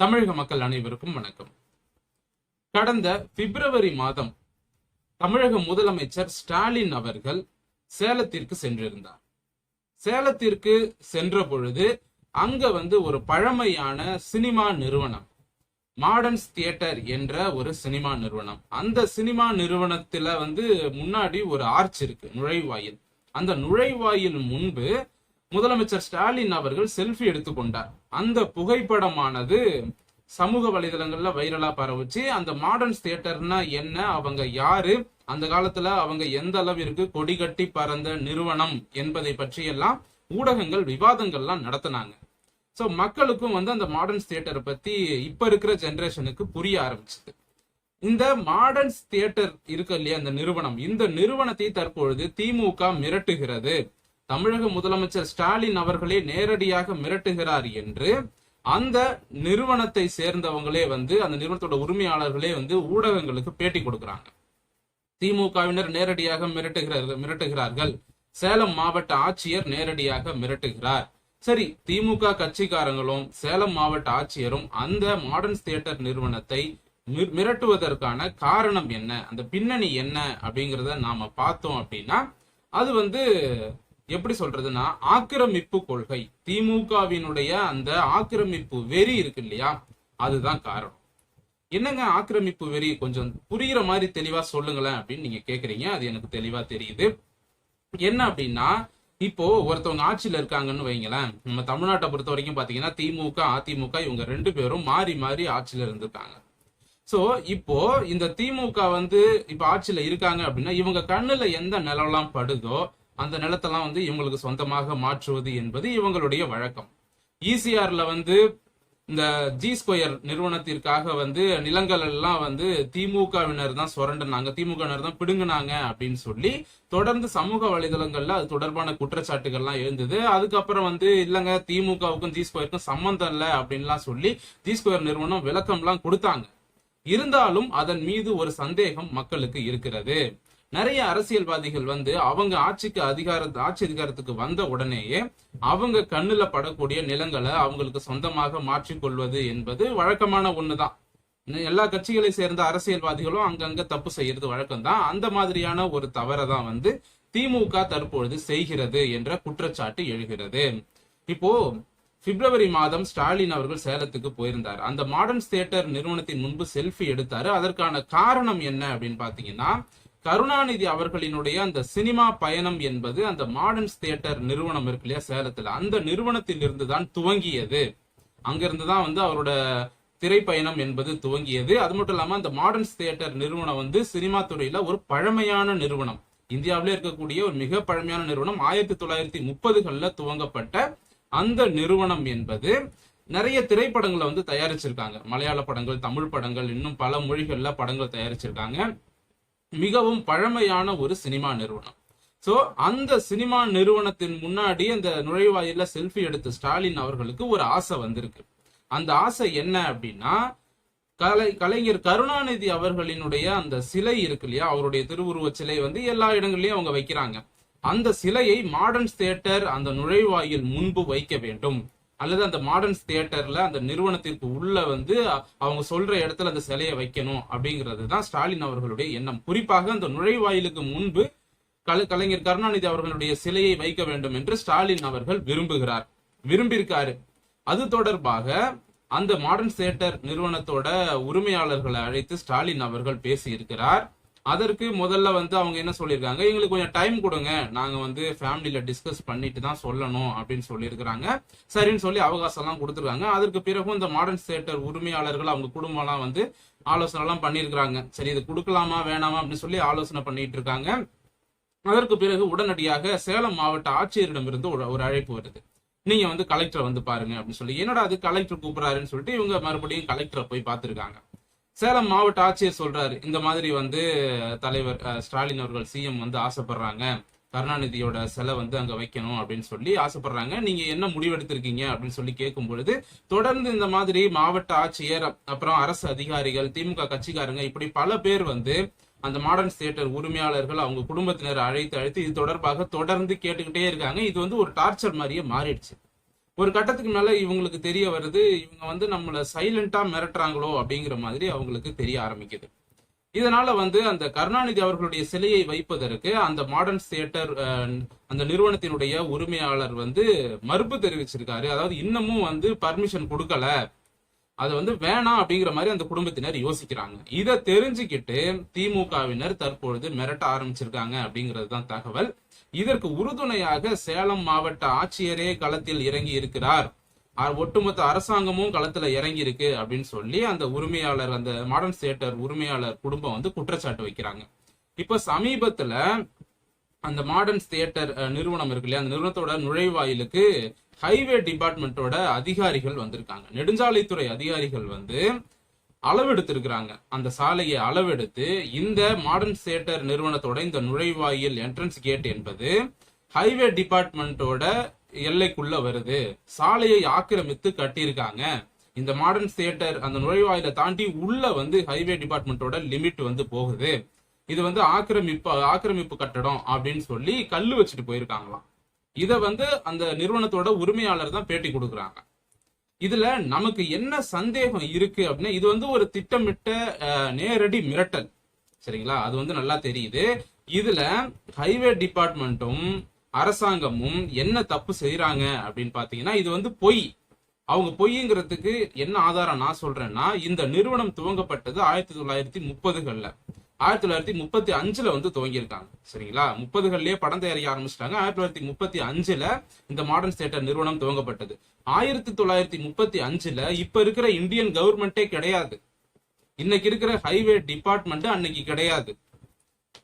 தமிழக மக்கள் அனைவருக்கும் வணக்கம். கடந்த பிப்ரவரி மாதம் தமிழக முதலமைச்சர் ஸ்டாலின் அவர்கள் சேலத்திற்கு சென்றிருந்தார். சேலத்திற்கு சென்ற பொழுது அங்க வந்து ஒரு பழமையான சினிமா நிறுவனம் மாடர்ன்ஸ் தியேட்டர் என்ற ஒரு சினிமா நிறுவனம். அந்த சினிமா நிறுவனத்துல வந்து முன்னாடி ஒரு ஆர்ச் இருக்கு நுழைவாயில். அந்த நுழைவாயில் முன்பு முதலமைச்சர் ஸ்டாலின் அவர்கள் செல்ஃபி எடுத்துக்கொண்டார். அந்த புகைப்படமானது சமூக வலைதளங்கள்ல வைரலா பரவுச்சு. அந்த மாடர்ன்ஸ் தியேட்டர்னா என்ன? அவங்க யாரு? அந்த காலத்துல அவங்க எந்த அளவிற்கு கொடி கட்டி பறந்த நிறுவனம் என்பதை பற்றியெல்லாம் ஊடகங்கள் விவாதங்கள்லாம் நடத்தினாங்க. ஸோ மக்களுக்கும் வந்து அந்த மாடர்ன்ஸ் தியேட்டரை பத்தி இப்ப இருக்கிற ஜென்ரேஷனுக்கு புரிய ஆரம்பிச்சது. இந்த மாடர்ன்ஸ் தியேட்டர் இருக்கு இல்லையா? அந்த நிறுவனம். இந்த நிறுவனத்தை தற்பொழுது திமுக மிரட்டுகிறது. தமிழக முதலமைச்சர் ஸ்டாலின் அவர்களே நேரடியாக மிரட்டுகிறார் என்று அந்த நிறுவனத்தை சேர்ந்தவங்களே வந்து அந்த நிறுவனத்தோட உரிமையாளர்களே வந்து ஊடகங்களுக்கு பேட்டி கொடுக்கிறாங்க. திமுகவினர் நேரடியாக மிரட்டுகிறார்கள் மிரட்டுகிறார்கள். சேலம் மாவட்ட ஆட்சியர் நேரடியாக மிரட்டுகிறார். சரி திமுக கட்சிக்காரங்களும் சேலம் மாவட்ட ஆட்சியரும் அந்த மாடர்ன் தியேட்டர் நிறுவனத்தை மி- மிரட்டுவதற்கான காரணம் என்ன? அந்த பின்னணி என்ன? அப்படிங்கிறத நாம பார்த்தோம் அப்படின்னா அது வந்து எப்படி சொல்றதுன்னா ஆக்கிரமிப்பு கொள்கை. திமுகவினுடைய அந்த ஆக்கிரமிப்பு வெறி இருக்கு இல்லையா? அதுதான் காரணம். என்னங்க ஆக்கிரமிப்பு வெறி? கொஞ்சம் புரிகிற மாதிரி தெளிவா சொல்லுங்களேன் அப்படின்னு நீங்க கேக்குறீங்க. அது எனக்கு தெளிவா தெரியுது. என்ன அப்படின்னா இப்போ ஒருத்தவங்க ஆட்சியில இருக்காங்கன்னு வைங்களேன். நம்ம தமிழ்நாட்டை பொறுத்த வரைக்கும் பாத்தீங்கன்னா திமுக அதிமுக இவங்க ரெண்டு பேரும் மாறி மாறி ஆட்சியில இருந்திருக்காங்க. சோ இப்போ இந்த திமுக வந்து இப்ப ஆட்சியில இருக்காங்க அப்படின்னா இவங்க கண்ணுல எந்த நிலம்லாம் படுதோ அந்த நிலத்தெல்லாம் வந்து இவங்களுக்கு சொந்தமாக மாற்றுவது என்பது இவங்களுடைய வழக்கம். ஈசிஆர்ல வந்து இந்த ஜி ஸ்கொயர் நிறுவனத்திற்காக வந்து நிலங்கள் எல்லாம் வந்து திமுகவினர் தான் சுரண்டினாங்க. திமுகவினர் தான் பிடுங்குனாங்க அப்படின்னு சொல்லி தொடர்ந்து சமூக வலைதளங்கள்ல அது தொடர்பான குற்றச்சாட்டுகள்லாம் எழுந்தது. அதுக்கப்புறம் வந்து இல்லங்க திமுகவுக்கும் ஜி ஸ்கொயருக்கும் சம்பந்தம் இல்லை அப்படின்லாம் சொல்லி ஜி ஸ்கொயர் நிறுவனம் விளக்கம்லாம் கொடுத்தாங்க. இருந்தாலும் அதன் மீது ஒரு சந்தேகம் மக்களுக்கு இருக்கிறது. நிறைய அரசியல்வாதிகள் வந்து அவங்க ஆட்சிக்கு அதிகார ஆட்சி அதிகாரத்துக்கு வந்த உடனேயே அவங்க கண்ணுல படக்கூடிய நிலங்களை அவங்களுக்கு சொந்தமாக மாற்றிக்கொள்வது என்பது வழக்கமான ஒண்ணுதான். எல்லா கட்சிகளை சேர்ந்த அரசியல்வாதிகளும் அங்கங்க தப்பு செய்யறது வழக்கம்தான். அந்த மாதிரியான ஒரு தவறை தான் வந்து திமுக தற்பொழுது செய்கிறது என்ற குற்றச்சாட்டு எழுகிறது. இப்போ பிப்ரவரி மாதம் ஸ்டாலின் அவர்கள் சேலத்துக்கு போயிருந்தார். அந்த மாடர்ன் தியேட்டர் நிறுவனத்தின் முன்பு செல்ஃபி எடுத்தாரு. அதற்கான காரணம் என்ன அப்படின்னு பாத்தீங்கன்னா கருணாநிதி அவர்களினுடைய அந்த சினிமா பயணம் என்பது அந்த மாடர்ன்ஸ் தியேட்டர் நிறுவனம் இருக்கு இல்லையா சேலத்துல. அந்த நிறுவனத்தில் இருந்து தான் துவங்கியது. அங்கிருந்து தான் வந்து அவரோட திரைப்பயணம் என்பது துவங்கியது. அது மட்டும் இல்லாம அந்த மாடர்ன்ஸ் தியேட்டர் நிறுவனம் வந்து சினிமா துறையில ஒரு பழமையான நிறுவனம். இந்தியாவிலே இருக்கக்கூடிய ஒரு மிக பழமையான நிறுவனம். ஆயிரத்தி தொள்ளாயிரத்தி முப்பதுகள்ல துவங்கப்பட்ட அந்த நிறுவனம் என்பது நிறைய திரைப்படங்களை வந்து தயாரிச்சிருக்காங்க. மலையாள படங்கள் தமிழ் படங்கள் இன்னும் பல மொழிகள்ல படங்கள் தயாரிச்சிருக்காங்க. மிகவும் பழமையான ஒரு சினிமா நிறுவனம். சோ அந்த சினிமா நிறுவனத்தின் முன்னாடி அந்த நுழைவாயில செல்ஃபி எடுத்த ஸ்டாலின் அவர்களுக்கு ஒரு ஆசை வந்திருக்கு. அந்த ஆசை என்ன அப்படின்னா கலை கலைஞர் கருணாநிதி அவர்களினுடைய அந்த சிலை இருக்கு இல்லையா? அவருடைய திருவுருவ சிலை வந்து எல்லா இடங்கள்லயும் அவங்க வைக்கிறாங்க. அந்த சிலையை மாடர்ன் தியேட்டர் அந்த நுழைவாயில் முன்பு வைக்க வேண்டும். அல்லது அந்த மாடர்ன்ஸ் தியேட்டர்ல அந்த நிறுவனத்திற்கு உள்ள வந்து அவங்க சொல்ற இடத்துல அந்த சிலையை வைக்கணும் அப்படிங்கிறது தான் ஸ்டாலின் அவர்களுடைய எண்ணம். குறிப்பாக அந்த நுழைவாயிலுக்கு முன்பு கலை கலைஞர் கருணாநிதி அவர்களுடைய சிலையை வைக்க வேண்டும் என்று ஸ்டாலின் அவர்கள் விரும்புகிறார். விரும்பியிருக்காரு. அது தொடர்பாக அந்த மாடர்ன் தியேட்டர் நிறுவனத்தோட உரிமையாளர்களை அழைத்து ஸ்டாலின் அவர்கள் பேசியிருக்கிறார். அதற்கு முதல்ல வந்து அவங்க என்ன சொல்லியிருக்காங்க எங்களுக்கு கொஞ்சம் டைம் கொடுங்க. நாங்க வந்து ஃபேமிலியில டிஸ்கஸ் பண்ணிட்டு தான் சொல்லணும் அப்படின்னு சொல்லியிருக்கிறாங்க. சரின்னு சொல்லி அவகாசம் எல்லாம் கொடுத்துருக்காங்க. அதற்கு பிறகும் இந்த மாடர்ன் தியேட்டர் உரிமையாளர்கள் அவங்க குடும்பம்லாம் வந்து ஆலோசனை எல்லாம் பண்ணியிருக்கிறாங்க. சரி இது கொடுக்கலாமா வேணாமா அப்படின்னு சொல்லி ஆலோசனை பண்ணிட்டு இருக்காங்க அதற்கு பிறகு உடனடியாக சேலம் மாவட்ட ஆட்சியரிடமிருந்து ஒரு ஒரு அழைப்பு வருது. நீங்க வந்து கலெக்டரை வந்து பாருங்க அப்படின்னு சொல்லி. என்னடா அது கலெக்டர் கூப்பிடுறாருன்னு சொல்லிட்டு இவங்க மறுபடியும் கலெக்டரை போய் பார்த்திருக்காங்க. சேலம் மாவட்ட ஆட்சியர் சொல்றாரு இந்த மாதிரி வந்து தலைவர் ஸ்டாலின் அவர்கள் சிஎம் வந்து ஆசைப்படுறாங்க. கருணாநிதியோட சிலை வந்து அங்க வைக்கணும் அப்படின்னு சொல்லி ஆசைப்படுறாங்க. நீங்க என்ன முடிவெடுத்திருக்கீங்க அப்படின்னு சொல்லி கேட்கும் பொழுது தொடர்ந்து இந்த மாதிரி மாவட்ட ஆட்சியர் அப்புறம் அரசு அதிகாரிகள் திமுக கட்சிக்காரங்க இப்படி பல பேர் வந்து அந்த மாடர்ன் தியேட்டர் உரிமையாளர்கள் அவங்க குடும்பத்தினர் அழைத்து அழைத்து இது தொடர்பாக தொடர்ந்து கேட்டுக்கிட்டே இருக்காங்க. இது வந்து ஒரு டார்ச்சர் மாதிரியே மாறிடுச்சு. ஒரு கட்டத்துக்கு மேல இவங்களுக்கு தெரிய வருது இவங்க வந்து நம்மள சைலண்டா மிரட்டுறாங்களோ அப்படிங்கிற மாதிரி அவங்களுக்கு தெரிய ஆரம்பிக்குது. இதனால வந்து அந்த கருணாநிதி அவர்களுடைய சிலையை வைப்பதற்கு அந்த மாடர்ன் தியேட்டர் அந்த நிறுவனத்தினுடைய உரிமையாளர் வந்து மறுப்பு தெரிவிச்சிருக்காரு. அதாவது இன்னமும் வந்து பர்மிஷன் கொடுக்கல. அது வந்து வேணாம் அப்படிங்கிற மாதிரி அந்த குடும்பத்தினர் யோசிக்கிறாங்க. இதை தெரிஞ்சுக்கிட்டு திமுகவினர் தற்பொழுது மிரட்ட ஆரம்பிச்சிருக்காங்க அப்படிங்கிறது தான் தகவல். இதற்கு உறுதுணையாக சேலம் மாவட்ட ஆட்சியரே களத்தில் இறங்கி இருக்கிறார். ஒட்டுமொத்த அரசாங்கமும் களத்துல இறங்கி இருக்கு அப்படின்னு சொல்லி அந்த உரிமையாளர் அந்த மாடர்ன் தியேட்டர் உரிமையாளர் குடும்பம் வந்து குற்றச்சாட்டு வைக்கிறாங்க. இப்ப சமீபத்துல அந்த மாடர்ன் தியேட்டர் நிறுவனம் இருக்கு இல்லையா? அந்த நிறுவனத்தோட நுழைவாயிலுக்கு ஹைவே டிபார்ட்மெண்ட்டோட அதிகாரிகள் வந்திருக்காங்க. நெடுஞ்சாலைத்துறை அதிகாரிகள் வந்து அளவெடுத்திருக்கிறாங்க. அந்த சாலையை அளவெடுத்து இந்த மாடர்ன் தியேட்டர் நிறுவனத்தோட இந்த நுழைவாயில் என்ட்ரன்ஸ் கேட் என்பது ஹைவே டிபார்ட்மெண்ட்டோட எல்லைக்குள்ள வருது. சாலையை ஆக்கிரமித்து கட்டியிருக்காங்க. இந்த மாடர்ன் தியேட்டர் அந்த நுழைவாயில தாண்டி உள்ள வந்து ஹைவே டிபார்ட்மெண்ட்டோட லிமிட் வந்து போகுது. இது வந்து ஆக்கிரமிப்பு ஆக்கிரமிப்பு கட்டடம் அப்படின்னு சொல்லி கல் வச்சுட்டு போயிருக்காங்களாம். இதை வந்து அந்த நிறுவனத்தோட உரிமையாளர் தான் பேட்டி கொடுக்குறாங்க. இதுல நமக்கு என்ன சந்தேகம் இருக்கு அப்படின்னா இது வந்து ஒரு திட்டமிட்ட நேரடி மிரட்டல். சரிங்களா? அது வந்து நல்லா தெரியுது. இதுல ஹைவே டிபார்ட்மெண்ட்டும் அரசாங்கமும் என்ன தப்பு செய்யறாங்க அப்படின்னு பாத்தீங்கன்னா இது வந்து பொய். அவங்க பொய்ங்கிறதுக்கு என்ன ஆதாரம் நான் சொல்றேன்னா இந்த நிறுவனம் துவங்கப்பட்டது ஆயிரத்தி தொள்ளாயிரத்தி முப்பதுகள்ல. ஆயிரத்தி தொள்ளாயிரத்தி முப்பத்தி அஞ்சுல வந்து துவங்கியிருக்காங்க. சரிங்களா? முப்பதுகள்லயே படம் தயாரிக்க ஆரம்பிச்சிட்டாங்க. ஆயிரத்தி தொள்ளாயிரத்தி முப்பத்தி அஞ்சுல இந்த மாடர்ன் தியேட்டர் நிறுவனம் துவங்கப்பட்டது. ஆயிரத்தி தொள்ளாயிரத்தி முப்பத்தி அஞ்சுல இப்ப இருக்கிற இந்தியன் கவர்மெண்டே கிடையாது. இன்னைக்கு இருக்கிற ஹைவே டிபார்ட்மெண்ட் அன்னைக்கு கிடையாது.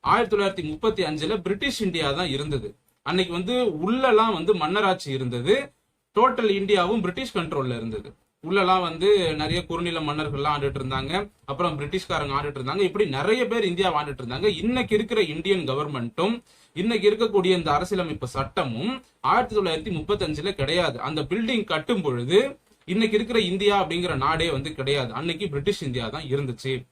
ஆயிரத்தி தொள்ளாயிரத்தி முப்பத்தி அஞ்சுல பிரிட்டிஷ் இந்தியா தான் இருந்தது. அன்னைக்கு வந்து உள்ளெல்லாம் வந்து மன்னராட்சி இருந்தது. டோட்டல் இந்தியாவும் பிரிட்டிஷ் கண்ட்ரோல்ல இருந்தது. உள்ளலாம் வந்து நிறைய குறுநில மன்னர்கள்லாம் ஆண்டுட்டு இருந்தாங்க. அப்புறம் பிரிட்டிஷ்காரங்க ஆண்டுட்டு இருந்தாங்க. இப்படி நிறைய பேர் இந்தியா ஆண்டுட்டு இருந்தாங்க. இன்னைக்கு இருக்கிற இந்தியன் கவர்மெண்ட்டும் இன்னைக்கு இருக்கக்கூடிய இந்த அரசியலமைப்பு சட்டமும் ஆயிரத்தி தொள்ளாயிரத்தி முப்பத்தஞ்சுல கிடையாது. அந்த பில்டிங் கட்டும் பொழுது இன்னைக்கு இருக்கிற இந்தியா அப்படிங்கிற நாடே வந்து கிடையாது. அன்னைக்கு பிரிட்டிஷ் இந்தியா தான் இருந்துச்சு.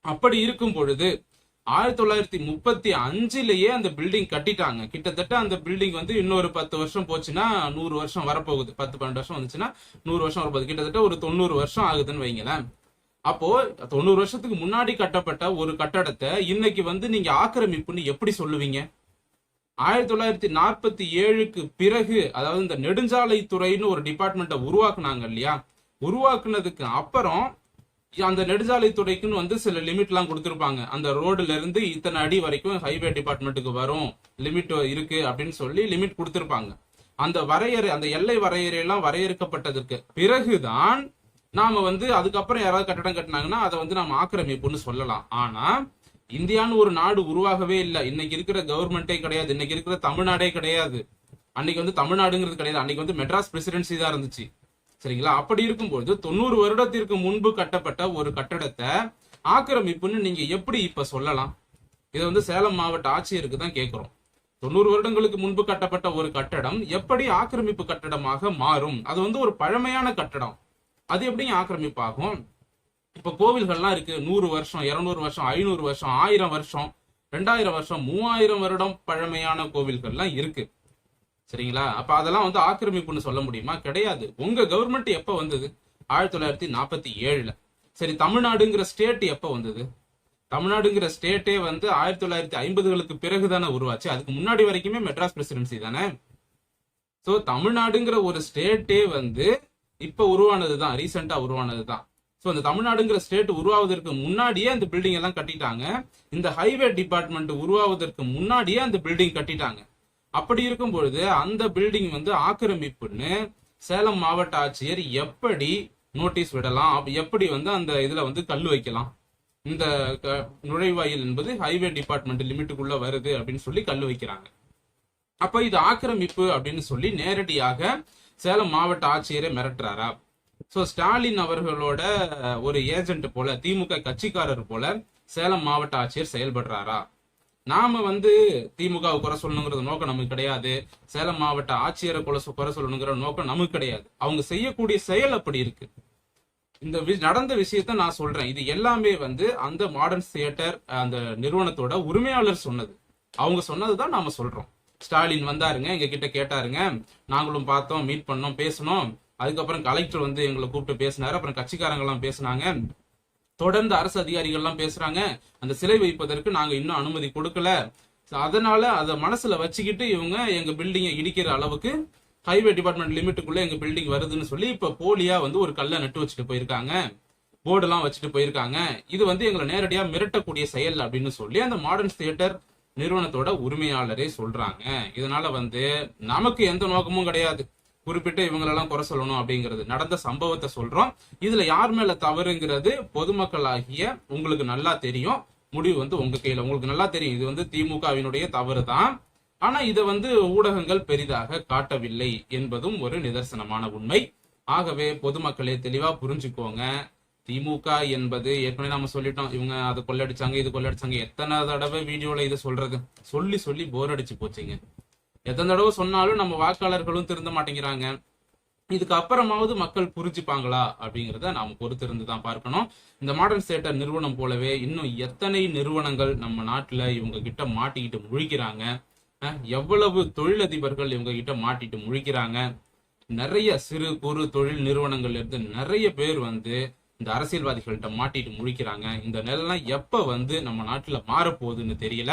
அப்படி இருக்கும் பொழுது ஆயிரத்தி தொள்ளாயிரத்தி முப்பத்தி அஞ்சுலயே அந்த பில்டிங் கட்டிட்டாங்க. கிட்டத்தட்ட அந்த பில்டிங் வந்து இன்னொரு பத்து வருஷம் போச்சுன்னா நூறு வருஷம் வரப்போகுது. பத்து பன்னெண்டு வருஷம் வந்துச்சுன்னா நூறு வருஷம் வரப்போகுது. கிட்டத்தட்ட ஒரு தொண்ணூறு வருஷம் ஆகுதுன்னு வைங்களேன். அப்போ தொண்ணூறு வருஷத்துக்கு முன்னாடி கட்டப்பட்ட ஒரு கட்டடத்தை இன்னைக்கு வந்து நீங்க ஆக்கிரமிப்புன்னு எப்படி சொல்லுவீங்க? ஆயிரத்தி தொள்ளாயிரத்தி நாற்பத்தி ஏழுக்கு பிறகு அதாவது இந்த நெடுஞ்சாலை துறைன்னு ஒரு டிபார்ட்மெண்ட்டை உருவாக்குனாங்க இல்லையா? உருவாக்குனதுக்கு அப்புறம் அந்த நெடுஞ்சாலை துறைக்குன்னு வந்து சில லிமிட்லாம் கொடுத்துருப்பாங்க. அந்த ரோடுல இருந்து இத்தனை அடி வரைக்கும் ஹைவே டிபார்ட்மெண்ட்டுக்கு வரும். லிமிட் இருக்கு அப்படின்னு சொல்லி லிமிட் கொடுத்துருப்பாங்க. அந்த வரையறை அந்த எல்லை வரையறை எல்லாம் வரையறுக்கப்பட்டதற்கு பிறகுதான் நாம வந்து அதுக்கப்புறம் யாராவது கட்டடம் கட்டினாங்கன்னா அதை வந்து நாம ஆக்கிரமிப்புன்னு சொல்லலாம். ஆனா இந்தியான்னு ஒரு நாடு உருவாகவே இல்லை. இன்னைக்கு இருக்கிற கவர்மெண்டே கிடையாது. இன்னைக்கு இருக்கிற தமிழ்நாடே கிடையாது. அன்னைக்கு வந்து தமிழ்நாடுங்கிறது கிடையாது. அன்னைக்கு வந்து மெட்ராஸ் பிரசிடென்சி தான் இருந்துச்சு. சரிங்களா? அப்படி இருக்கும்போது தொண்ணூறு வருடத்திற்கு முன்பு கட்டப்பட்ட ஒரு கட்டடத்தை ஆக்கிரமிப்புன்னு நீங்க எப்படி இப்ப சொல்லலாம்? இதை வந்து சேலம் மாவட்ட ஆட்சியருக்கு தான் கேட்கிறோம் தொண்ணூறு வருடங்களுக்கு முன்பு கட்டப்பட்ட ஒரு கட்டடம் எப்படி ஆக்கிரமிப்பு கட்டடமாக மாறும்? அது வந்து ஒரு பழமையான கட்டடம். அது எப்படிங்க ஆக்கிரமிப்பாகும்? இப்ப கோவில்கள்லாம் இருக்கு. நூறு வருஷம் இருநூறு வருஷம் ஐநூறு வருஷம் ஆயிரம் வருஷம் ரெண்டாயிரம் வருஷம் மூவாயிரம் வருடம் பழமையான கோவில்கள்லாம் இருக்கு. சரிங்களா? அப்ப அதெல்லாம் வந்து ஆக்கிரமிப்புன்னு சொல்ல முடியுமா? கிடையாது. உங்க கவர்மெண்ட் எப்ப வந்தது? ஆயிரத்தி தொள்ளாயிரத்தி நாற்பத்தி ஏழுல. சரி தமிழ்நாடுங்கிற ஸ்டேட் எப்ப வந்தது? தமிழ்நாடுங்கிற ஸ்டேட்டே வந்து ஆயிரத்தி தொள்ளாயிரத்தி ஐம்பதுகளுக்கு பிறகு தானே உருவாச்சு. அதுக்கு முன்னாடி வரைக்குமே மெட்ராஸ் பிரசிடென்சி தானே? ஸோ தமிழ்நாடுங்கிற ஒரு ஸ்டேட்டே வந்து இப்ப உருவானது தான் ரீசெண்டா உருவானது தான் ஸோ அந்த தமிழ்நாடுங்கிற ஸ்டேட் உருவாவதற்கு முன்னாடியே அந்த பில்டிங் எல்லாம் கட்டிட்டாங்க. இந்த ஹைவே டிபார்ட்மெண்ட் உருவாவதற்கு முன்னாடியே அந்த பில்டிங் கட்டிட்டாங்க. அப்படி இருக்கும் பொழுது அந்த பில்டிங் வந்து ஆக்கிரமிப்புன்னு சேலம் மாவட்ட ஆட்சியர் எப்படி நோட்டீஸ் விடலாம்? எப்படி வந்து அந்த இதுல வந்து கல் வைக்கலாம்? இந்த க- நுழைவாயில் என்பது ஹைவே டிபார்ட்மெண்ட் லிமிட்டுக்குள்ள வருது அப்படின்னு சொல்லி கல் வைக்கிறாங்க. அப்ப இது ஆக்கிரமிப்பு அப்படின்னு சொல்லி நேரடியாக சேலம் மாவட்ட ஆட்சியரை மிரட்டுறாரா? சோ ஸ்டாலின் அவர்களோட ஒரு ஏஜென்ட் போல திமுக கட்சிக்காரர் போல சேலம் மாவட்ட ஆட்சியர் செயல்படுறாரா? நாம வந்து திமுக குறை சொல்லணுங்கிற நோக்கம் நமக்கு கிடையாது. சேலம் மாவட்ட ஆட்சியரை குறை குறை சொல்லணுங்கிற நோக்கம் நமக்கு கிடையாது. அவங்க செய்யக்கூடிய செயல் அப்படி இருக்கு. இந்த நடந்த விஷயத்த நான் சொல்றேன். இது எல்லாமே வந்து அந்த மாடர்ன் தியேட்டர் அந்த நிறுவனத்தோட உரிமையாளர் சொன்னது. அவங்க சொன்னதுதான் நாம சொல்றோம். ஸ்டாலின் வந்தாருங்க எங்க கிட்ட கேட்டாருங்க. நாங்களும் பார்த்தோம் மீட் பண்ணோம் பேசணும் அதுக்கப்புறம் கலெக்டர் வந்து எங்களை கூப்பிட்டு பேசினாரு. அப்புறம் கட்சிக்காரங்க எல்லாம் பேசினாங்க. தொடர்ந்து அரசு அதிகாரிகள் எல்லாம் பேசுறாங்க. அந்த சிலை வைப்பதற்கு நாங்க இன்னும் அனுமதி கொடுக்கல. அதனால அதை மனசுல வச்சுக்கிட்டு இவங்க எங்க பில்டிங்கை இடிக்கிற அளவுக்கு ஹைவே டிபார்ட்மெண்ட் லிமிட்டுக்குள்ள எங்க பில்டிங் வருதுன்னு சொல்லி இப்ப போலியா வந்து ஒரு கல்லை நட்டு வச்சுட்டு போயிருக்காங்க. போர்டு எல்லாம் வச்சுட்டு போயிருக்காங்க. இது வந்து எங்களை நேரடியா மிரட்டக்கூடிய செயல் அப்படின்னு சொல்லி அந்த மாடர்ன் தியேட்டர் நிறுவனத்தோட உரிமையாளரே சொல்றாங்க. இதனால வந்து நமக்கு எந்த நோக்கமும் கிடையாது. குறிப்பிட்ட இவங்களெல்லாம் குறை சொல்லணும் அப்படிங்கிறது. நடந்த சம்பவத்தை சொல்றோம். இதுல யார் மேல தவறுங்கிறது பொதுமக்களாகிய உங்களுக்கு நல்லா தெரியும். முடிவு வந்து உங்க கையில. உங்களுக்கு நல்லா தெரியும். இது வந்து திமுகவினுடைய தவறு தான் ஆனா இதை வந்து ஊடகங்கள் பெரிதாக காட்டவில்லை என்பதும் ஒரு நிதர்சனமான உண்மை. ஆகவே பொதுமக்களே தெளிவா புரிஞ்சுக்கோங்க. திமுக என்பது ஏற்கனவே நம்ம சொல்லிட்டோம். இவங்க அதை கொள்ளடிச்சாங்க இது கொள்ளடிச்சாங்க. எத்தனை தடவை வீடியோல இதை சொல்றது? சொல்லி சொல்லி போர் அடிச்சு போச்சுங்க. எத்தனை தடவை சொன்னாலும் நம்ம வாக்காளர்களும் திருந்த மாட்டேங்கிறாங்க. இதுக்கு அப்புறமாவது மக்கள் புரிஞ்சுப்பாங்களா அப்படிங்கிறத நாம் பொறுத்திருந்து தான் பார்க்கணும். இந்த மாடர்ன் தியேட்டர் நிறுவனம் போலவே இன்னும் எத்தனை நிறுவனங்கள் நம்ம நாட்டில் இவங்க கிட்ட மாட்டிக்கிட்டு முழிக்கிறாங்க? எவ்வளவு தொழிலதிபர்கள் இவங்க கிட்ட மாட்டிட்டு முழிக்கிறாங்க? நிறைய சிறு குறு தொழில் நிறுவனங்கள்ல இருந்து நிறைய பேர் வந்து இந்த அரசியல்வாதிகள்கிட்ட மாட்டிட்டு முழிக்கிறாங்க. இந்த நிலைலாம் எப்ப வந்து நம்ம நாட்டுல மாறப்போகுதுன்னு தெரியல.